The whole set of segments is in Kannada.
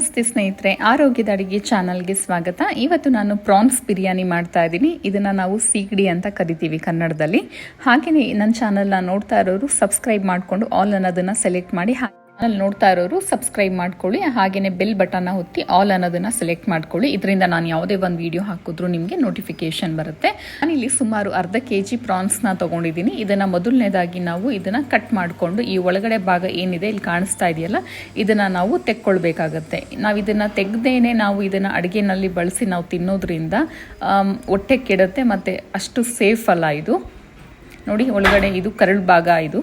ನಮಸ್ತೆ ಸ್ನೇಹಿತರೆ, ಆರೋಗ್ಯದ ಅಡಿಗೆ ಚಾನಲ್ಗೆ ಸ್ವಾಗತ. ಇವತ್ತು ನಾನು ಪ್ರಾನ್ಸ್ ಬಿರಿಯಾನಿ ಮಾಡ್ತಾ ಇದ್ದೀನಿ. ಇದನ್ನು ನಾವು ಸೀಗಡಿ ಅಂತ ಕರಿತೀವಿ ಕನ್ನಡದಲ್ಲಿ. ಹಾಗೆಯೇ ನನ್ನ ಚಾನಲ್ನ ನೋಡ್ತಾ ಇರೋರು, ಸಬ್ಸ್ಕ್ರೈಬ್ ಮಾಡಿಕೊಂಡು ಆಲ್ ಅನ್ನೋದನ್ನು ಸೆಲೆಕ್ಟ್ ಮಾಡಿ ಚಾನಲ್ ನೋಡ್ತಾ ಇರೋರು ಸಬ್ಸ್ಕ್ರೈಬ್ ಮಾಡ್ಕೊಳ್ಳಿ ಹಾಗೆಯೇ ಬೆಲ್ ಬಟನ್ನ ಒತ್ತಿ ಆಲ್ ಅನ್ನೋದನ್ನು ಸೆಲೆಕ್ಟ್ ಮಾಡ್ಕೊಳ್ಳಿ. ಇದರಿಂದ ನಾನು ಯಾವುದೇ ಒಂದು ವಿಡಿಯೋ ಹಾಕಿದ್ರು ನಿಮಗೆ ನೋಟಿಫಿಕೇಶನ್ ಬರುತ್ತೆ. ಇಲ್ಲಿ ಸುಮಾರು ಅರ್ಧ ಕೆ ಜಿ ಪ್ರಾನ್ಸ್ನ ತೊಗೊಂಡಿದ್ದೀನಿ. ಇದನ್ನು ಮೊದಲನೇದಾಗಿ ನಾವು ಇದನ್ನು ಕಟ್ ಮಾಡಿಕೊಂಡು, ಈ ಒಳಗಡೆ ಭಾಗ ಏನಿದೆ ಇಲ್ಲಿ ಕಾಣಿಸ್ತಾ ಇದೆಯಲ್ಲ, ಇದನ್ನು ನಾವು ತೆಕ್ಕೊಳ್ಬೇಕಾಗತ್ತೆ. ನಾವು ಇದನ್ನು ತೆಗ್ದೇನೆ ನಾವು ಇದನ್ನು ಅಡುಗೆನಲ್ಲಿ ಬಳಸಿ ನಾವು ತಿನ್ನೋದ್ರಿಂದ ಹೊಟ್ಟೆ ಕೆಡುತ್ತೆ, ಮತ್ತು ಅಷ್ಟು ಸೇಫ್ ಅಲ್ಲ ಇದು. ನೋಡಿ, ಒಳಗಡೆ ಇದು ಕರಳು ಭಾಗ ಇದು.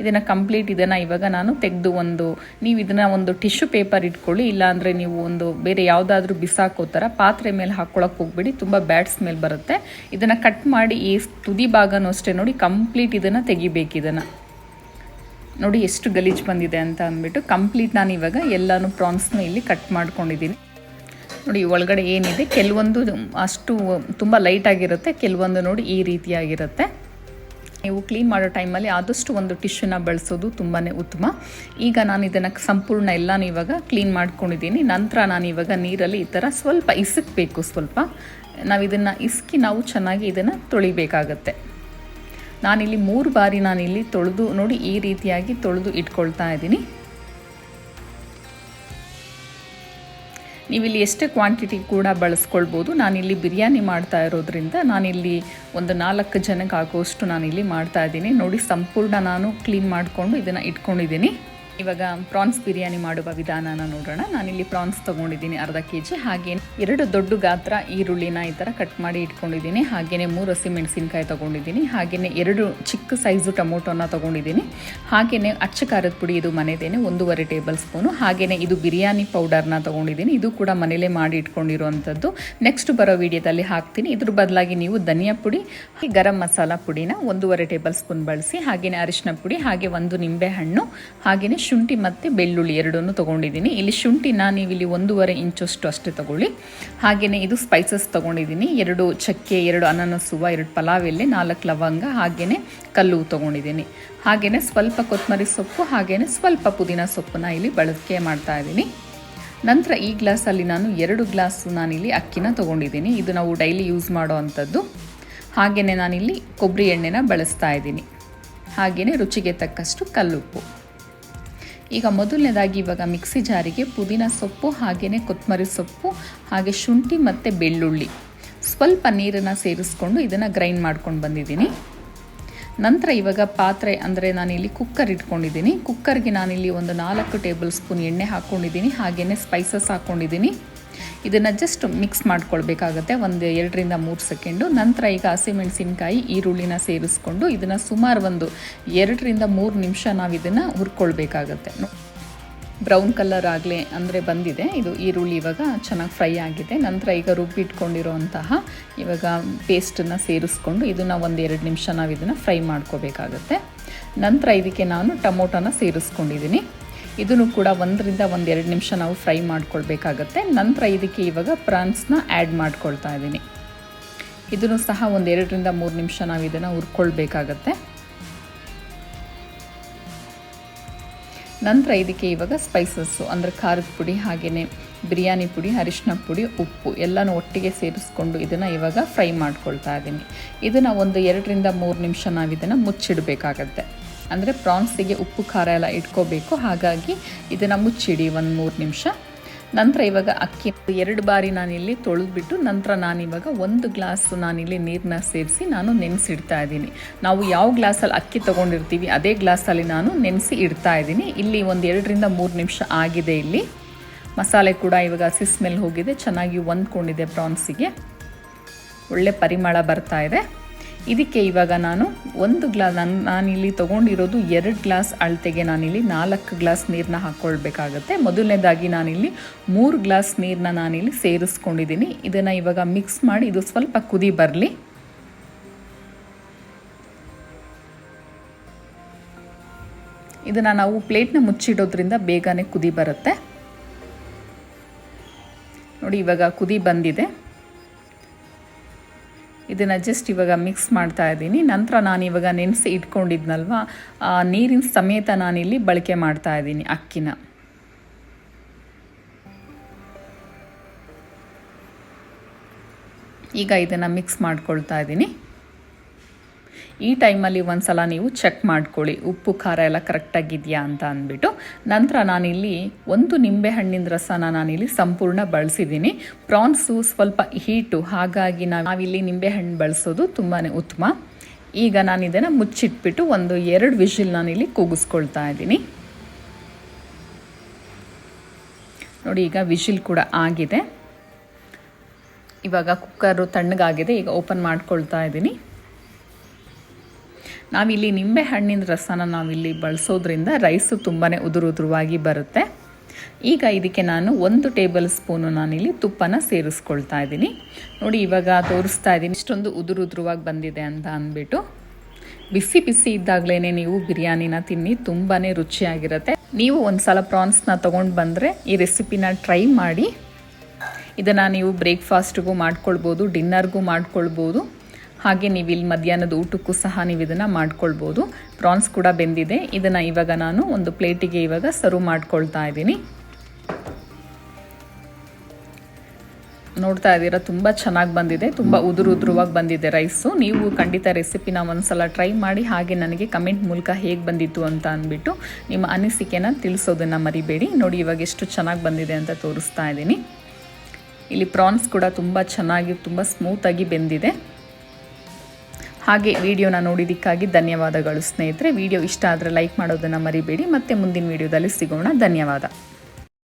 ಇದನ್ನು ಕಂಪ್ಲೀಟ್ ಇದನ್ನು ಇವಾಗ ನಾನು ತೆಗೆದು ಒಂದು, ನೀವು ಇದನ್ನು ಒಂದು ಟಿಶ್ಯೂ ಪೇಪರ್ ಇಟ್ಕೊಳ್ಳಿ, ಇಲ್ಲಾಂದರೆ ನೀವು ಒಂದು ಬೇರೆ ಯಾವುದಾದ್ರೂ ಬಿಸಾಕೋ ಥರ ಪಾತ್ರೆ ಮೇಲೆ ಹಾಕ್ಕೊಳಕ್ಕೆ ಹೋಗ್ಬೇಡಿ, ತುಂಬ ಬ್ಯಾಡ್ ಸ್ಮೆಲ್ ಬರುತ್ತೆ. ಇದನ್ನು ಕಟ್ ಮಾಡಿ ಈ ತುದಿ ಭಾಗನೂ ಅಷ್ಟೇ ನೋಡಿ ಕಂಪ್ಲೀಟ್ ಇದನ್ನು ತೆಗಿಬೇಕು ಇದನ್ನು. ನೋಡಿ ಎಷ್ಟು ಗಲೀಜು ಬಂದಿದೆ ಅಂತ ಅಂದ್ಬಿಟ್ಟು ಕಂಪ್ಲೀಟ್ ನಾನು ಇವಾಗ ಎಲ್ಲನೂ ಪ್ರಾನ್ಸ್ನ ಇಲ್ಲಿ ಕಟ್ ಮಾಡ್ಕೊಂಡಿದ್ದೀನಿ ನೋಡಿ ಒಳಗಡೆ ಏನಿದೆ, ಕೆಲವೊಂದು ಅಷ್ಟು ತುಂಬ ಲೈಟಾಗಿರುತ್ತೆ ಕೆಲವೊಂದು ನೋಡಿ ಈ ರೀತಿಯಾಗಿರುತ್ತೆ. ನೀವು ಕ್ಲೀನ್ ಮಾಡೋ ಟೈಮಲ್ಲಿ ಆದಷ್ಟು ಒಂದು ಟಿಶ್ಯೂನ ಬಳಸೋದು ತುಂಬಾ ಉತ್ತಮ. ಈಗ ನಾನು ಇದನ್ನು ಸಂಪೂರ್ಣ ಎಲ್ಲನೂ ಇವಾಗ ಕ್ಲೀನ್ ಮಾಡ್ಕೊಂಡಿದ್ದೀನಿ. ನಂತರ ನಾನು ಇವಾಗ ನೀರಲ್ಲಿ ಈ ಥರ ಸ್ವಲ್ಪ ಇಸಕ್ಬೇಕು ಸ್ವಲ್ಪ. ನಾವು ಇದನ್ನು ಇಸ್ಕಿ ನಾವು ಚೆನ್ನಾಗಿ ಇದನ್ನು ತೊಳಿಬೇಕಾಗತ್ತೆ. ನಾನಿಲ್ಲಿ ಮೂರು ಬಾರಿ ನಾನಿಲ್ಲಿ ತೊಳೆದು ನೋಡಿ ಈ ರೀತಿಯಾಗಿ ತೊಳೆದು ಇಟ್ಕೊಳ್ತಾ ಇದ್ದೀನಿ. ನೀವಿಲ್ಲಿ ಎಷ್ಟೇ ಕ್ವಾಂಟಿಟಿ ಕೂಡ ಬಳಸ್ಕೊಳ್ಬೋದು. ನಾನಿಲ್ಲಿ ಬಿರಿಯಾನಿ ಮಾಡ್ತಾ ಇರೋದ್ರಿಂದ ನಾನಿಲ್ಲಿ ಒಂದು ನಾಲ್ಕು ಜನಕ್ಕೆ ಆಗೋಷ್ಟು ನಾನಿಲ್ಲಿ ಮಾಡ್ತಾ ಇದ್ದೀನಿ. ನೋಡಿ, ಸಂಪೂರ್ಣ ನಾನು ಕ್ಲೀನ್ ಮಾಡಿಕೊಂಡು ಇದನ್ನು ಇಟ್ಕೊಂಡಿದ್ದೀನಿ. ಇವಾಗ ಪ್ರಾನ್ಸ್ ಬಿರಿಯಾನಿ ಮಾಡುವ ವಿಧಾನನ ನೋಡೋಣ. ನಾನಿಲ್ಲಿ ಪ್ರಾನ್ಸ್ ತೊಗೊಂಡಿದ್ದೀನಿ ಅರ್ಧ ಕೆ ಜಿ ಹಾಗೆ ಎರಡು ದೊಡ್ಡ ಗಾತ್ರ ಈರುಳ್ಳಿನ ಈ ಥರ ಕಟ್ ಮಾಡಿ ಇಟ್ಕೊಂಡಿದ್ದೀನಿ. ಹಾಗೆಯೇ ಮೂರು ಹಸಿಮೆಣಸಿನ್ಕಾಯಿ ತೊಗೊಂಡಿದ್ದೀನಿ. ಹಾಗೆಯೇ ಎರಡು ಚಿಕ್ಕ ಸೈಜು ಟೊಮೊಟೊನ ತೊಗೊಂಡಿದ್ದೀನಿ. ಹಾಗೆಯೇ ಅಚ್ಚ ಖಾರದ ಪುಡಿ ಇದು ಮನೆದೇನೆ, ಒಂದೂವರೆ ಟೇಬಲ್ ಸ್ಪೂನು. ಹಾಗೆಯೇ ಇದು ಬಿರಿಯಾನಿ ಪೌಡರ್ನ ತೊಗೊಂಡಿದ್ದೀನಿ. ಇದು ಕೂಡ ಮನೇಲೇ ಮಾಡಿ ಇಟ್ಕೊಂಡಿರುವಂಥದ್ದು. ನೆಕ್ಸ್ಟ್ ಬರೋ ವಿಡಿಯೋದಲ್ಲಿ ಹಾಕ್ತೀನಿ. ಇದ್ರ ಬದಲಾಗಿ ನೀವು ಧನಿಯಾ ಪುಡಿ ಗರಂ ಮಸಾಲ ಪುಡಿನ ಒಂದೂವರೆ ಟೇಬಲ್ ಸ್ಪೂನ್ ಬಳಸಿ ಹಾಗೆಯೇ ಅರಿಶಿನ ಪುಡಿ, ಹಾಗೆ ಒಂದು ನಿಂಬೆ ಹಣ್ಣು ಹಾಗೆಯೇ ಶುಂಠಿ ಮತ್ತು ಬೆಳ್ಳುಳ್ಳಿ ಎರಡನ್ನೂ ತೊಗೊಂಡಿದ್ದೀನಿ. ಇಲ್ಲಿ ಶುಂಠಿನ ನೀವು ಇಲ್ಲಿ ಒಂದೂವರೆ ಇಂಚಷ್ಟು ಅಷ್ಟೇ ತೊಗೊಳ್ಳಿ. ಹಾಗೆಯೇ ಇದು ಸ್ಪೈಸಸ್ ತೊಗೊಂಡಿದ್ದೀನಿ. ಎರಡು ಚಕ್ಕೆ, ಎರಡು ಅನಾನಸುವ ಎರಡು ಪಲಾವ್ ಎಲೆ, ನಾಲ್ಕು ಲವಂಗ ಹಾಗೆಯೇ ಕಲ್ಲು ತೊಗೊಂಡಿದ್ದೀನಿ. ಹಾಗೆಯೇ ಸ್ವಲ್ಪ ಕೊತ್ತಂಬರಿ ಸೊಪ್ಪು ಹಾಗೆಯೇ ಸ್ವಲ್ಪ ಪುದೀನ ಸೊಪ್ಪನ್ನ ಇಲ್ಲಿ ಬಳಕೆ ಮಾಡ್ತಾ ಇದ್ದೀನಿ. ನಂತರ ಈ ಗ್ಲಾಸಲ್ಲಿ ನಾನು ಎರಡು ಗ್ಲಾಸು ನಾನಿಲ್ಲಿ ಅಕ್ಕಿನ ತೊಗೊಂಡಿದ್ದೀನಿ. ಇದು ನಾವು ಡೈಲಿ ಯೂಸ್ ಮಾಡೋ ಅಂಥದ್ದು. ಹಾಗೆಯೇ ನಾನಿಲ್ಲಿ ಕೊಬ್ಬರಿ ಎಣ್ಣೆನ ಬಳಸ್ತಾ ಇದ್ದೀನಿ. ಹಾಗೆಯೇ ರುಚಿಗೆ ತಕ್ಕಷ್ಟು ಕಲ್ಲುಪ್ಪು. ಈಗ ಮೊದಲನೇದಾಗಿ ಇವಾಗ ಮಿಕ್ಸಿ ಜಾರಿಗೆ ಪುದೀನ ಸೊಪ್ಪು ಹಾಗೆಯೇ ಕೊತ್ತಂಬರಿ ಸೊಪ್ಪು, ಹಾಗೆ ಶುಂಠಿ ಮತ್ತು ಬೆಳ್ಳುಳ್ಳಿ. ಸ್ವಲ್ಪ ನೀರನ್ನು ಸೇರಿಸ್ಕೊಂಡು ಇದನ್ನು ಗ್ರೈಂಡ್ ಮಾಡ್ಕೊಂಡು ಬಂದಿದ್ದೀನಿ. ನಂತರ ಇವಾಗ ಪಾತ್ರೆ ಅಂದರೆ ನಾನಿಲ್ಲಿ ಕುಕ್ಕರ್ ಇಟ್ಕೊಂಡಿದ್ದೀನಿ. ಕುಕ್ಕರ್ಗೆ ನಾನಿಲ್ಲಿ ಒಂದು ನಾಲ್ಕು ಟೇಬಲ್ ಸ್ಪೂನ್ ಎಣ್ಣೆ ಹಾಕ್ಕೊಂಡಿದ್ದೀನಿ ಹಾಗೆಯೇ ಸ್ಪೈಸಸ್ ಹಾಕ್ಕೊಂಡಿದ್ದೀನಿ ಇದನ್ನು ಜಸ್ಟ್ ಮಿಕ್ಸ್ ಮಾಡ್ಕೊಳ್ಬೇಕಾಗತ್ತೆ. ಒಂದು ಎರಡರಿಂದ ಮೂರು ಸೆಕೆಂಡು. ನಂತರ ಈಗ ಹಸಿಮೆಣಸಿನ್ಕಾಯಿ, ಈರುಳ್ಳಿನ ಸೇರಿಸ್ಕೊಂಡು ಇದನ್ನು ಸುಮಾರು ಒಂದು ಎರಡರಿಂದ ಮೂರು ನಿಮಿಷ ನಾವು ಇದನ್ನು ಹುರ್ಕೊಳ್ಬೇಕಾಗತ್ತೆ. ಬ್ರೌನ್ ಕಲರ್ ಆಗಲೇ ಅಂದರೆ ಬಂದಿದೆ. ಇದು ಈರುಳ್ಳಿ ಇವಾಗ ಚೆನ್ನಾಗಿ ಫ್ರೈ ಆಗಿದೆ. ನಂತರ ಈಗ ರುಬ್ಬಿಟ್ಕೊಂಡಿರೋಂತಹ ಇವಾಗ ಪೇಸ್ಟನ್ನು ಸೇರಿಸ್ಕೊಂಡು ಇದನ್ನು ಒಂದು ಎರಡು ನಿಮಿಷ ನಾವು ಇದನ್ನು ಫ್ರೈ ಮಾಡ್ಕೋಬೇಕಾಗತ್ತೆ ನಂತರ ಇದಕ್ಕೆ ನಾನು ಟೊಮೊಟೊನ ಸೇರಿಸ್ಕೊಂಡಿದ್ದೀನಿ ಇದನ್ನು ಕೂಡ ಒಂದರಿಂದ ಒಂದು ಎರಡು ನಿಮಿಷ ನಾವು ಫ್ರೈ ಮಾಡ್ಕೊಳ್ಬೇಕಾಗತ್ತೆ. ನಂತರ ಇದಕ್ಕೆ ಇವಾಗ ಪ್ರಾನ್ಸ್ನ ಆ್ಯಡ್ ಮಾಡ್ಕೊಳ್ತಾ ಇದ್ದೀನಿ. ಇದನ್ನು ಸಹ ಒಂದು ಎರಡರಿಂದ ಮೂರು ನಿಮಿಷ ನಾವು ಇದನ್ನು ಹುರ್ಕೊಳ್ಬೇಕಾಗತ್ತೆ. ನಂತರ ಇದಕ್ಕೆ ಇವಾಗ ಸ್ಪೈಸಸ್ಸು ಅಂದರೆ ಖಾರದ ಪುಡಿ ಹಾಗೆಯೇ ಬಿರಿಯಾನಿ ಪುಡಿ, ಅರಿಶಿನ ಪುಡಿ, ಉಪ್ಪು ಎಲ್ಲನೂ ಒಟ್ಟಿಗೆ ಸೇರಿಸ್ಕೊಂಡು ಇದನ್ನು ಇವಾಗ ಫ್ರೈ ಮಾಡ್ಕೊಳ್ತಾ ಇದ್ದೀನಿ. ಇದನ್ನು ಒಂದು ಎರಡರಿಂದ ಮೂರು ನಿಮಿಷ ನಾವು ಇದನ್ನು ಮುಚ್ಚಿಡಬೇಕಾಗತ್ತೆ. ಅಂದರೆ ಪ್ರಾನ್ಸಿಗೆ ಉಪ್ಪು, ಖಾರ ಎಲ್ಲ ಇಟ್ಕೋಬೇಕು. ಹಾಗಾಗಿ ಇದನ್ನು ಮುಚ್ಚಿಡಿ ಒಂದು ಮೂರು ನಿಮಿಷ. ನಂತರ ಇವಾಗ ಅಕ್ಕಿ ಎರಡು ಬಾರಿ ನಾನಿಲ್ಲಿ ತೊಳೆದ್ಬಿಟ್ಟು ನಂತರ ನಾನಿವಾಗ ಒಂದು ಗ್ಲಾಸ್ ನಾನಿಲ್ಲಿ ನೀರನ್ನ ಸೇರಿಸಿ ನಾನು ನೆನೆಸಿಡ್ತಾ ಇದ್ದೀನಿ. ನಾವು ಯಾವ ಗ್ಲಾಸಲ್ಲಿ ಅಕ್ಕಿ ತೊಗೊಂಡಿರ್ತೀವಿ ಅದೇ ಗ್ಲಾಸಲ್ಲಿ ನಾನು ನೆನೆಸಿ ಇಡ್ತಾ ಇದ್ದೀನಿ. ಇಲ್ಲಿ ಒಂದು ಎರಡರಿಂದ ಮೂರು ನಿಮಿಷ ಆಗಿದೆ ಇಲ್ಲಿ. ಮಸಾಲೆ ಕೂಡ ಇವಾಗ ಹಸಿ ಸ್ಮೆಲ್ ಹೋಗಿದೆ. ಚೆನ್ನಾಗಿ ಹೊಂದ್ಕೊಂಡಿದೆ ಪ್ರಾನ್ಸಿಗೆ. ಒಳ್ಳೆ ಪರಿಮಳ ಬರ್ತಾ ಇದೆ. ಇದಕ್ಕೆ ಇವಾಗ ನಾನು ಒಂದು ಗ್ಲಾಸ್ ನಾನು ನಾನಿಲ್ಲಿ ತೊಗೊಂಡಿರೋದು ಎರಡು ಗ್ಲಾಸ್ ಅಳತೆಗೆ ನಾನಿಲ್ಲಿ ನಾಲ್ಕು ಗ್ಲಾಸ್ ನೀರನ್ನ ಹಾಕ್ಕೊಳ್ಬೇಕಾಗತ್ತೆ. ಮೊದಲನೇದಾಗಿ ನಾನಿಲ್ಲಿ ಮೂರು ಗ್ಲಾಸ್ ನೀರನ್ನ ನಾನಿಲ್ಲಿ ಸೇರಿಸ್ಕೊಂಡಿದ್ದೀನಿ. ಇದನ್ನು ಇವಾಗ ಮಿಕ್ಸ್ ಮಾಡಿ ಇದು ಸ್ವಲ್ಪ ಕುದಿ ಬರಲಿ. ಇದನ್ನು ನಾವು ಪ್ಲೇಟ್ನ ಮುಚ್ಚಿಡೋದ್ರಿಂದ ಬೇಗನೆ ಕುದಿ ಬರುತ್ತೆ. ನೋಡಿ ಇವಾಗ ಕುದಿ ಬಂದಿದೆ. ಇದನ್ನು ಜಸ್ಟ್ ಇವಾಗ ಮಿಕ್ಸ್ ಮಾಡ್ತಾ ಇದ್ದೀನಿ. ನಂತರ ನಾನು ಇವಾಗ ನೆನೆಸಿ ಇಟ್ಕೊಂಡಿದ್ನಲ್ವ? ನೀರಿನ ಸಮೇತ ನಾನಿಲ್ಲಿ ಬಳಕೆ ಮಾಡ್ತಾ ಇದ್ದೀನಿ ಅಕ್ಕಿನ. ಈಗ ಇದನ್ನು ಮಿಕ್ಸ್ ಮಾಡ್ಕೊಳ್ತಾ ಇದ್ದೀನಿ. ಈ ಟೈಮಲ್ಲಿ ಒಂದು ಸಲ ನೀವು ಚೆಕ್ ಮಾಡ್ಕೊಳ್ಳಿ. ಉಪ್ಪು, ಖಾರ ಎಲ್ಲ ಕರೆಕ್ಟಾಗಿದೆಯಾ ಅಂತ ಅಂದ್ಬಿಟ್ಟು. ನಂತರ ನಾನಿಲ್ಲಿ ಒಂದು ನಿಂಬೆ ಹಣ್ಣಿನ ರಸನ ನಾನಿಲ್ಲಿ ಸಂಪೂರ್ಣ ಬಳಸಿದ್ದೀನಿ. ಪ್ರಾನ್ಸು ಸ್ವಲ್ಪ ಹೀಟು, ಹಾಗಾಗಿ ನಾವಿಲ್ಲಿ ನಿಂಬೆಹಣ್ಣು ಬಳಸೋದು ತುಂಬಾ ಉತ್ತಮ. ಈಗ ನಾನು ಇದನ್ನು ಮುಚ್ಚಿಟ್ಬಿಟ್ಟು ಒಂದು ಎರಡು ವಿಷಿಲ್ ನಾನಿಲ್ಲಿ ಕೂಗಿಸ್ಕೊಳ್ತಾ ಇದ್ದೀನಿ. ನೋಡಿ, ಈಗ ವಿಷಿಲ್ ಕೂಡ ಆಗಿದೆ. ಇವಾಗ ಕುಕ್ಕರು ತಣ್ಣಗಾಗಿದೆ, ಈಗ ಓಪನ್ ಮಾಡ್ಕೊಳ್ತಾ ಇದ್ದೀನಿ. ನಾವಿಲ್ಲಿ ನಿಂಬೆ ಹಣ್ಣಿನ ರಸನ ನಾವಿಲ್ಲಿ ಬಳಸೋದ್ರಿಂದ ರೈಸು ತುಂಬಾ ಉದುರು ಉದುರುವಾಗಿ ಬರುತ್ತೆ. ಈಗ ಇದಕ್ಕೆ ನಾನು ಒಂದು ಟೇಬಲ್ ಸ್ಪೂನು ನಾನಿಲ್ಲಿ ತುಪ್ಪನ ಸೇರಿಸ್ಕೊಳ್ತಾ ಇದ್ದೀನಿ. ನೋಡಿ, ಇವಾಗ ತೋರಿಸ್ತಾ ಇದ್ದೀನಿ. ಇಷ್ಟೊಂದು ಉದುರು ಉದುರುವಾಗಿ ಬಂದಿದೆ ಅಂತ ಅಂದ್ಬಿಟ್ಟು. ಬಿಸಿ ಬಿಸಿ ಇದ್ದಾಗಲೇ ನೀವು ಬಿರಿಯಾನಿನ ತಿನ್ನಿ ತುಂಬಾ ರುಚಿಯಾಗಿರುತ್ತೆ. ನೀವು ಒಂದು ಸಲ ಪ್ರಾನ್ಸ್ನ ತೊಗೊಂಡು ಬಂದರೆ ಈ ರೆಸಿಪಿನ ಟ್ರೈ ಮಾಡಿ. ಇದನ್ನು ನೀವು ಬ್ರೇಕ್ಫಾಸ್ಟ್ಗೂ ಮಾಡ್ಕೊಳ್ಬೋದು, ಡಿನ್ನರ್ಗೂ ಮಾಡ್ಕೊಳ್ಬೋದು. ಹಾಗೆ ನೀವು ಇಲ್ಲಿ ಮಧ್ಯಾಹ್ನದ ಊಟಕ್ಕೂ ಸಹ ನೀವು ಇದನ್ನು ಮಾಡ್ಕೊಳ್ಬೋದು. ಪ್ರಾನ್ಸ್ ಕೂಡ ಬೆಂದಿದೆ. ಇದನ್ನು ಇವಾಗ ನಾನು ಒಂದು ಪ್ಲೇಟಿಗೆ ಇವಾಗ ಸರ್ವ್ ಮಾಡ್ಕೊಳ್ತಾ ಇದ್ದೀನಿ. ನೋಡ್ತಾ ಇದ್ದೀರಾ, ತುಂಬ ಚೆನ್ನಾಗಿ ಬಂದಿದೆ. ತುಂಬ ಉದುರು ಉದುರುವಾಗಿ ಬಂದಿದೆ ರೈಸು ನೀವು ಖಂಡಿತ ರೆಸಿಪಿನ ಒಂದ್ಸಲ ಟ್ರೈ ಮಾಡಿ, ಹಾಗೆ ನನಗೆ ಕಮೆಂಟ್ ಮೂಲಕ ಹೇಗೆ ಬಂದಿತ್ತು ಅಂತ ಅಂದ್ಬಿಟ್ಟು ನಿಮ್ಮ ಅನಿಸಿಕೆನ ತಿಳಿಸೋದನ್ನು ಮರಿಬೇಡಿ. ನೋಡಿ, ಇವಾಗ ಎಷ್ಟು ಚೆನ್ನಾಗಿ ಬಂದಿದೆ ಅಂತ ತೋರಿಸ್ತಾ ಇದ್ದೀನಿ. ಇಲ್ಲಿ ಪ್ರಾನ್ಸ್ ಕೂಡ ತುಂಬ ಚೆನ್ನಾಗಿ, ತುಂಬ ಸ್ಮೂತಾಗಿ ಬೆಂದಿದೆ. ಹಾಗೆ ವಿಡಿಯೋನ ನೋಡಿದ್ದಕ್ಕಾಗಿ ಧನ್ಯವಾದಗಳು ಸ್ನೇಹಿತರೆ. ವಿಡಿಯೋ ಇಷ್ಟ ಆದರೆ ಲೈಕ್ ಮಾಡೋದನ್ನು ಮರಿಬೇಡಿ. ಮತ್ತೆ ಮುಂದಿನ ವಿಡಿಯೋದಲ್ಲಿ ಸಿಗೋಣ. ಧನ್ಯವಾದ.